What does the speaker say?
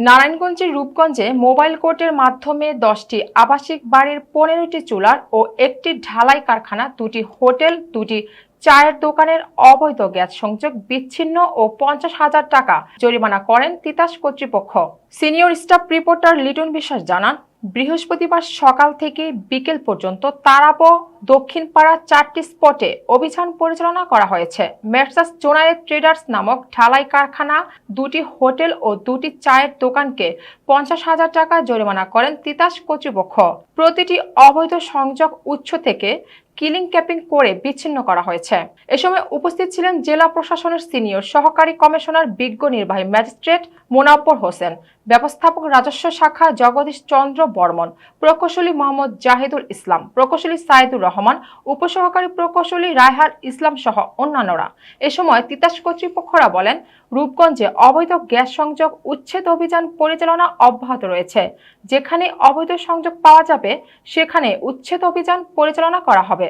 নারায়ণগঞ্জের রূপগঞ্জে মোবাইল কোর্টের মাধ্যমে দশটি আবাসিক বাড়ির পনেরোটি চুলার ও একটি ঢালাই কারখানা, দুটি হোটেল, দুটি চায়ের দোকানের অবৈধ গ্যাস সংযোগ বিচ্ছিন্ন ও পঞ্চাশ হাজার টাকা জরিমানা করেন তিতাস কর্তৃপক্ষ। সিনিয়র স্টাফ রিপোর্টার লিটন বিশ্বাস জানান, বৃহস্পতিবার সকাল থেকে বিকেল পর্যন্ত তারাপো দক্ষিণপাড়া চারটি স্পটে অভিযান পরিচালনা করা হয়েছে। মেরসাস জোনায়েদ ট্রেডার্স নামক ঢালাই কারখানা দুটি হোটেল ও দুটি চায়ের দোকানকে পঞ্চাশ হাজার টাকা জরিমানা করেন তিতাস কর্তৃপক্ষ। প্রতিটি অবৈধ সংযোগ উৎস থেকে কিলিং ক্যাপিং করে বিচ্ছিন্ন করা হয়েছে। এ সময় উপস্থিত ছিলেন জেলা প্রশাসনের সিনিয়র সহকারী কমিশনার বিজ্ঞ নির্বাহী ম্যাজিস্ট্রেট মোনাপ্পর হোসেন। ব্যবস্থাপক রাজস্ব শাখা জগদীশ চন্দ্র বর্মন, প্রকৌশলী মোহাম্মদ জাহিদুল ইসলাম, প্রকৌশলী সাইদুর রহমান, উপসহকারী প্রকৌশলী রায়হার ইসলাম সহ অন্যান্যরা। এ সময় তিতাস কর্তৃপক্ষরা বলেন, রূপগঞ্জে অবৈধ গ্যাস সংযোগ উচ্ছেদ অভিযান পরিচালনা অব্যাহত রয়েছে। যেখানে অবৈধ সংযোগ পাওয়া যাবে, সেখানে উচ্ছেদ অভিযান পরিচালনা করা হবে।